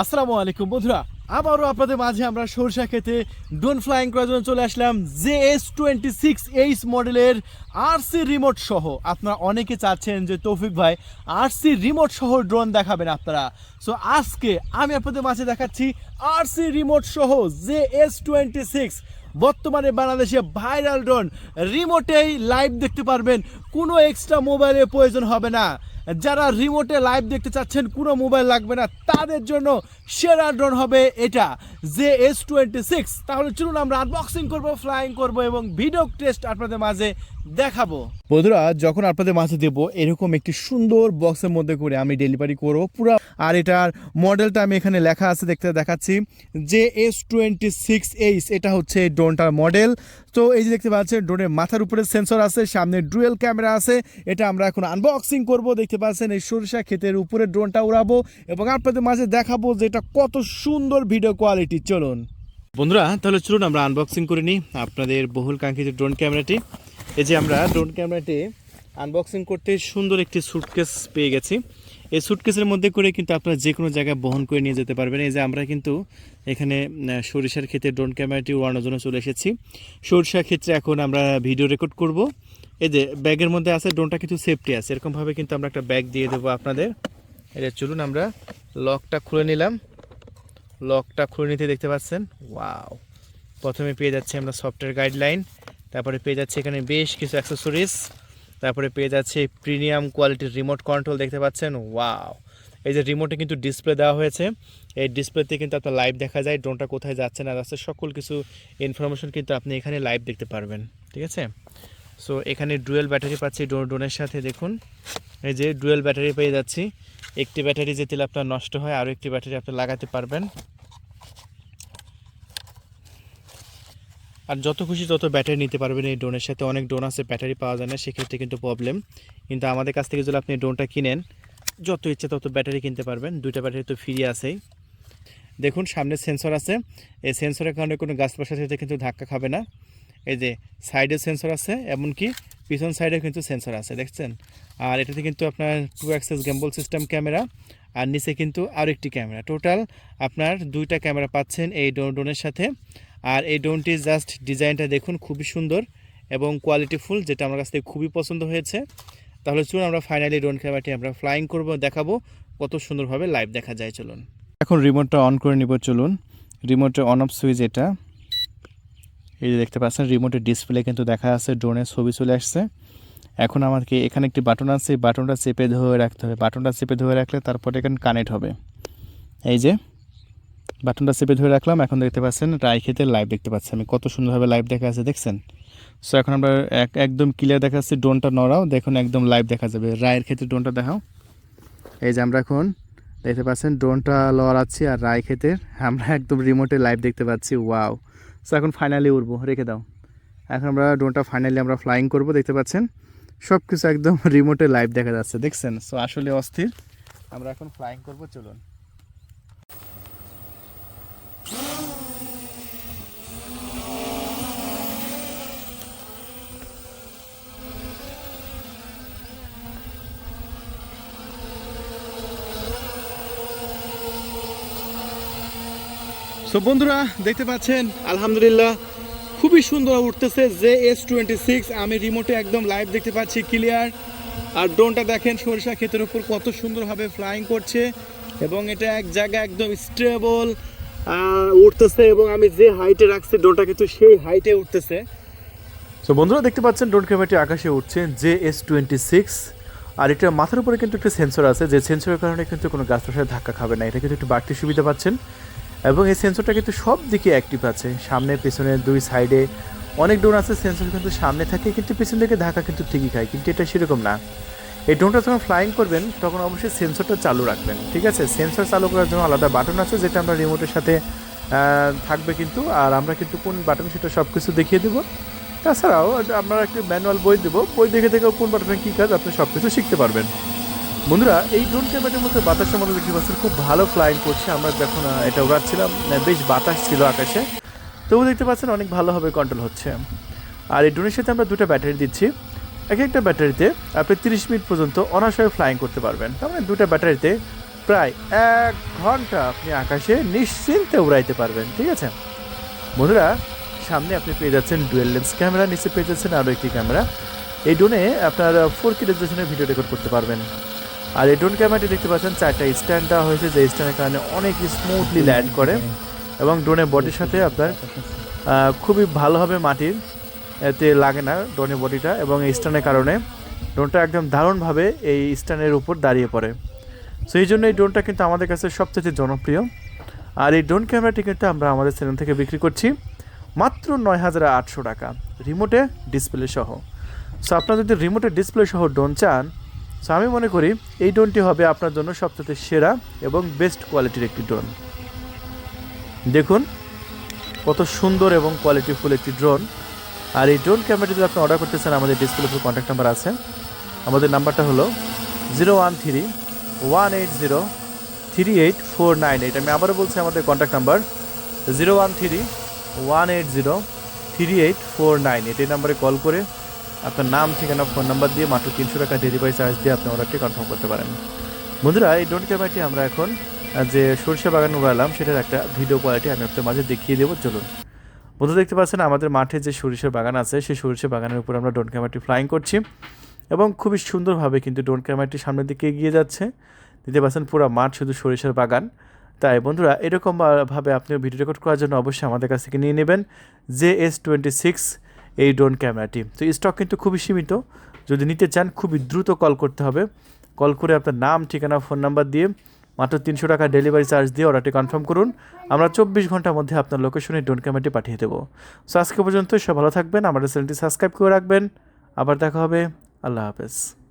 আসসালামু আলাইকুম, বন্ধুরা। আবারও আপনাদের মাঝে আমরা সরষা খেতে ড্রোন ফ্লাইং করার জন্য চলে আসলাম J S twenty six H মডেলের আরসি রিমোট সহ। আপনারা অনেকে চাচ্ছেন যে, তৌফিক ভাই আরসি রিমোট সহ ড্রোন দেখাবেন আপনারা। সো আজকে আমি আপনাদের মাঝে দেখাচ্ছি আরসি রিমোট সহ জে এস টোয়েন্টি সিক্স বর্তমানে বাংলাদেশে ভাইরাল ড্রোন রিমোটেই লাইভ দেখতে পারবেন। কোনো এক্সট্রা মোবাইলের প্রয়োজন হবে না। যারা রিমোটে লাইভ দেখতে চাচ্ছেন, কোনো মোবাইল লাগবে না। তাদের জন্য সেরা ড্রোন হবে এটা, জে এস টোয়েন্টি সিক্স। তাহলে চলুন আমরা আনবক্সিং করব ফ্লাইং করব এবং ভিডিও টেস্ট আপনাদের মাঝে দেখাবো। বন্ধুরা যখন আপনাদের মাঝে দেব এরকম একটি সুন্দর বক্সের মধ্যে করে আমি ডেলিভারি করব। পুরো আর এটার মডেলটা আমি এখানে লেখা আছে দেখতে দেখাচ্ছি। J S twenty six H এটা হচ্ছে ড্রোনটার মডেল তো এই যে দেখতে পাচ্ছেন ড্রোনের মাথার উপরে সেন্সর আছে সামনে ডুয়েল ক্যামেরা আছে। এটা আমরা এখন আনবক্সিং করব দেখতে পাচ্ছেন এই সরিষা ক্ষেতের উপরে ড্রোনটা উড়াবো এবং আপনাদের মাঝে দেখাবো যে এটা কত সুন্দর ভিডিও কোয়ালিটি চলুন। বন্ধুরা তাহলে চলুন আমরা আনবক্সিং করে নিই আপনাদের বহুল কাঙ্ক্ষিত ড্রোন ক্যামেরাটি এই যে আমরা ড্রোন ক্যামেরাটি আনবক্সিং করতে সুন্দর একটি সুটকেস পেয়ে গেছি। এই সুটকেসের মধ্যে করে কিন্তু আপনারা যে কোনো জায়গায় বহন করে নিয়ে যেতে পারবেন। এই যে আমরা কিন্তু এখানে সরিষার ক্ষেত্রে ড্রোন ক্যামেরাটি উড়ানোর জন্য চলে এসেছি। সরিষার ক্ষেত্রে এখন আমরা ভিডিও রেকর্ড করব। এই যে ব্যাগের মধ্যে আছে ড্রোনটা কিন্তু সেফটি আছে। এরকমভাবে কিন্তু আমরা একটা ব্যাগ দিয়ে দেবো আপনাদের। এটা চলুন আমরা লকটা খুলে নিলাম। লকটা খুলে নিতে দেখতে পাচ্ছেন? ওয়াও প্রথমে পেয়ে যাচ্ছি আমরা সফটওয়্যার গাইডলাইন তারপরে পেয়ে যাচ্ছে এখানে বেশ কিছু অ্যাক্সেসরিজ তারপরে পেয়ে যাচ্ছে প্রিমিয়াম কোয়ালিটির রিমোট কন্ট্রোল দেখতে পাচ্ছেন। ওয়াও এই যে রিমোটে কিন্তু ডিসপ্লে দেওয়া হয়েছে। এই ডিসপ্লেতে কিন্তু আপনার লাইভ দেখা যায়। ড্রোনটা কোথায় যাচ্ছে না যাচ্ছে, সকল কিছু ইনফরমেশন কিন্তু আপনি এখানে লাইভ দেখতে পারবেন। ঠিক আছে? সো এখানে ডুয়েল ব্যাটারি পাচ্ছি ড্রো- ড্রোনের সাথে, দেখুন। এই যে ডুয়েল ব্যাটারি পেয়ে যাচ্ছি। একটি ব্যাটারি যে তেল আপনার নষ্ট হয়, আরও একটি ব্যাটারি আপনি লাগাতে পারবেন। আর যত খুশি তত ব্যাটারি নিতে পারবেন এই ড্রোনের সাথে। অনেক ড্রোন আছে ব্যাটারি পাওয়া যায় না, সেক্ষেত্রে কিন্তু প্রবলেম কিন্তু আমাদের কাছ থেকে যদি আপনি ড্রোনটা কিনেন, যত ইচ্ছে তত ব্যাটারি কিনতে পারবেন। দুইটা ব্যাটারি তো ফ্রি আছেই। দেখুন, সামনে সেন্সর আছে। এই সেন্সরের কারণে কোনো গাছপাশার সাথে কিন্তু ধাক্কা খাবে না। এই যে সাইডে সেন্সর আছে, এমনকি পিছন সাইডে কিন্তু সেন্সর আছে, দেখছেন? আর এটাতে কিন্তু আপনার two axis gimbal system camera আর নিচে কিন্তু আরও একটি ক্যামেরা টোটাল আপনার দুইটা ক্যামেরা পাচ্ছেন এই ড্রোনের সাথে। আর এই ড্রোনটির জাস্ট ডিজাইনটা দেখুন, খুবই সুন্দর এবং কোয়ালিটিফুল যেটা আমার কাছ থেকে খুবই পছন্দ হয়েছে। তাহলে চলুন আমরা ফাইনালি ড্রোন ক্যামেরাটি আমরা ফ্লাইং করব, দেখাবো কত সুন্দরভাবে লাইভ দেখা যায়, চলুন। এখন রিমোটটা অন করে নিব, চলুন। রিমোটের অন অফ সুইচ এটা। এই যে দেখতে পাচ্ছেন রিমোটের ডিসপ্লে কিন্তু দেখা আছে ড্রোনের ছবি চলে আসছে। এখন আমাকে এখানে একটি বাটন আছে বাটনটা চেপে ধরে রাখতে হবে। বাটনটা চেপে ধরে রাখলে তারপরে এখানে কানেক্ট হবে। এই যে বাটনটা চেপে ধরে রাখলাম। এখন দেখতে পাচ্ছেন রায় খেতে লাইভ দেখতে পাচ্ছি আমি। কত সুন্দরভাবে লাইভ দেখা আছে, দেখছেন? সো এখন আমরা এক- একদম ক্লিয়ার দেখা যাচ্ছে ড্রোনটা নড়াও, দেখুন একদম লাইভ দেখা যাবে। রায়ের ক্ষেত্রে ড্রোনটা দেখাও। এই যে আমরা এখন দেখতে পাচ্ছেন ড্রোনটা লড়াচ্ছি আর রায় খেতে আমরা একদম রিমোটে লাইভ দেখতে পাচ্ছি ওয়াও সো এখন ফাইনালি উঠবো রেখে দাও। এখন আমরা ড্রোনটা ফাইনালি আমরা ফ্লাইং করব, দেখতে পাচ্ছেন? সব কিছু একদম রিমোটে লাইভ দেখা যাচ্ছে, দেখছেন? সো আসলে অস্থির। আমরা এখন ফ্লাইং করব, চলুন। সো বন্ধুরা, দেখতে পাচ্ছেন, আলহামদুলিল্লাহ, খুবই সুন্দর উঠতেছে জে এস টোয়েন্টি সিক্স। আমি রিমোটে একদম লাইভ দেখতে পাচ্ছি ক্লিয়ার আর ড্রোনটা দেখেন, সরিষা ক্ষেতের উপর কত সুন্দরভাবে ফ্লাইং করছে। এবং এটা এক জায়গায় একদম স্টেবল উঠতেছে এবং আমি যে হাইটে রাখছি ড্রোনটা কিন্তু সেই হাইটে উঠতেছে। সো বন্ধুরা, দেখতে পাচ্ছেন ড্রোন ক্যামেরাটি আকাশে উঠছে জে এস টোয়েন্টি সিক্স। আর এটা মাথার উপরে কিন্তু একটা সেন্সর আছে, যে সেন্সরের কারণে কিন্তু কোনো গাছের সাথে ধাক্কা খাবে না। এটা কিন্তু একটু বাড়তি সুবিধা পাচ্ছেন। এবং এই সেন্সরটা কিন্তু সব দিকে অ্যাক্টিভ আছে। সামনে, পেছনে, দুই সাইডে অনেক ড্রোন আছে সেন্সর কিন্তু সামনে থাকে, কিন্তু পেছন দিকে ধাক্কা কিন্তু ঠিকই খায়, কিন্তু এটা সেরকম না। এই ড্রোনটা যখন ফ্লাইং করবেন, তখন অবশ্যই সেন্সরটা চালু রাখবেন, ঠিক আছে? সেন্সর চালু করার জন্য আলাদা বাটন আছে, যেটা আমরা রিমোটের সাথে থাকবে কিন্তু, আর আমরা কিন্তু কোন বাটন সেটা সব কিছু দেখিয়ে দেবো। তাছাড়াও আমরা একটু ম্যানুয়াল বই দেবো, বই দেখে দেখে কোন বাটনে কী কাজ, আপনি সব কিছু শিখতে পারবেন। বন্ধুরা, এই ড্রোন ক্যামেরাটির মধ্যে বাতাসের মধ্যে দেখতে পাচ্ছেন, খুব ভালো ফ্লাইং করছে। আমরা যখন এটা উড়াচ্ছিলাম বেশ বাতাস ছিল আকাশে। তবু দেখতে পাচ্ছেন অনেক ভালোভাবে কন্ট্রোল হচ্ছে। আর এই ড্রোনের সাথে আমরা দুটো ব্যাটারি দিচ্ছি। এক একটা ব্যাটারিতে আপনি তিরিশ মিনিট পর্যন্ত অনায়াসভাবে ফ্লাইং করতে পারবেন। তার মানে দুটো ব্যাটারিতে প্রায় এক ঘণ্টা আপনি আকাশে নিশ্চিন্তে উড়াইতে পারবেন, ঠিক আছে? বন্ধুরা, সামনে আপনি পেয়ে যাচ্ছেন ডুয়েল লেন্স ক্যামেরা নিচে পেয়ে যাচ্ছেন আরও একটি ক্যামেরা এই ড্রোনে আপনার ফোর কে রেজুলেশনের ভিডিও রেকর্ড করতে পারবেন। আর এই ড্রোন ক্যামেরাটি দেখতে পাচ্ছেন, চারটা স্ট্যান্ড দেওয়া হয়েছে, যে স্ট্যান্ডের কারণে অনেক স্মুথলি ল্যান্ড করে এবং ড্রোনের বডির সাথে আপনার খুবই ভালোভাবে মাটির এতে লাগে না ড্রোনের বডিটা এবং এই স্ট্যান্ডের কারণে ড্রোনটা একদম দারুণভাবে এই স্ট্যান্ডের উপর দাঁড়িয়ে পড়ে। সো এই জন্য এই ড্রোনটা কিন্তু আমাদের কাছে সবচেয়ে জনপ্রিয়। আর এই ড্রোন ক্যামেরাটি কিন্তু আমরা আমাদের চ্যানেল থেকে বিক্রি করছি মাত্র নয় হাজার আটশো টাকা। রিমোটে ডিসপ্লে সহ। সো আপনার যদি রিমোটে ডিসপ্লে সহ ড্রোন চান সো আমি মনে করি এই ড্রোনটি হবে আপনার জন্য সবচেয়ে সেরা এবং বেস্ট কোয়ালিটির একটি ড্রোন। দেখুন কত সুন্দর এবং কোয়ালিটিফুল একটি ড্রোন। আর এই ড্রোন ক্যামেরাটি যদি আপনি অর্ডার করতে চান, আমাদের ডিসপ্লে উপর কন্ট্যাক্ট নাম্বার আছে। আমাদের নাম্বারটা হলো zero one three one eight zero three eight four nine eight. আমি আবারও বলছি, আমাদের contact number zero one three one eight zero three eight four nine eight. এই নাম্বারে কল করে আপনার নাম, ঠিকানা, ফোন নাম্বার দিয়ে মাত্র তিনশো টাকা ডেলিভারি চার্জ দিয়ে আপনি অর্ডারটি কনফার্ম করতে পারেন। বন্ধুরা, এই ড্রোন ক্যামেরাটি আমরা এখন যে সরষে বাগান উড়ালাম, সেটার একটা ভিডিও কোয়ালিটি আমি আপনার মাঝে দেখিয়ে দেবো, চলুন। বন্ধু দেখতে পাচ্ছেন আমাদের মাঠে যে সরিষার বাগান আছে, সেই সরিষার বাগানের উপর আমরা ড্রোন ক্যামেরাটি ফ্লাইং করছি এবং খুবই সুন্দরভাবে কিন্তু ডোন ক্যামেরাটি সামনের দিকে এগিয়ে যাচ্ছে। দেখতে পাচ্ছেন পুরো মাঠ শুধু সরিষার বাগান। তাই বন্ধুরা, এরকমভাবে আপনি ভিডিও রেকর্ড করার জন্য অবশ্যই আমাদের কাছ থেকে নিয়ে নেবেন। জে এস টোয়েন্টি সিক্স এই ড্রোন ক্যামেরাটি। তো স্টক কিন্তু খুবই সীমিত। যদি নিতে চান, খুবই দ্রুত কল করতে হবে। কল করে আপনার নাম, ঠিকানা ফোন নাম্বার দিয়ে মাত্র তিনশো টাকা ডেলিভারি চার্জ দিয়ে অর্ডারটি কনফার্ম করুন। আমরা চব্বিশ ঘণ্টার মধ্যে আপনার লোকেশনে ড্রোন ক্যামেরাটি পাঠিয়ে দেবো। সো আজকে পর্যন্ত সব ভালো থাকবেন। আমাদের চ্যানেলটি সাবস্ক্রাইব করে রাখবেন। আবার দেখা হবে। আল্লাহ হাফেজ।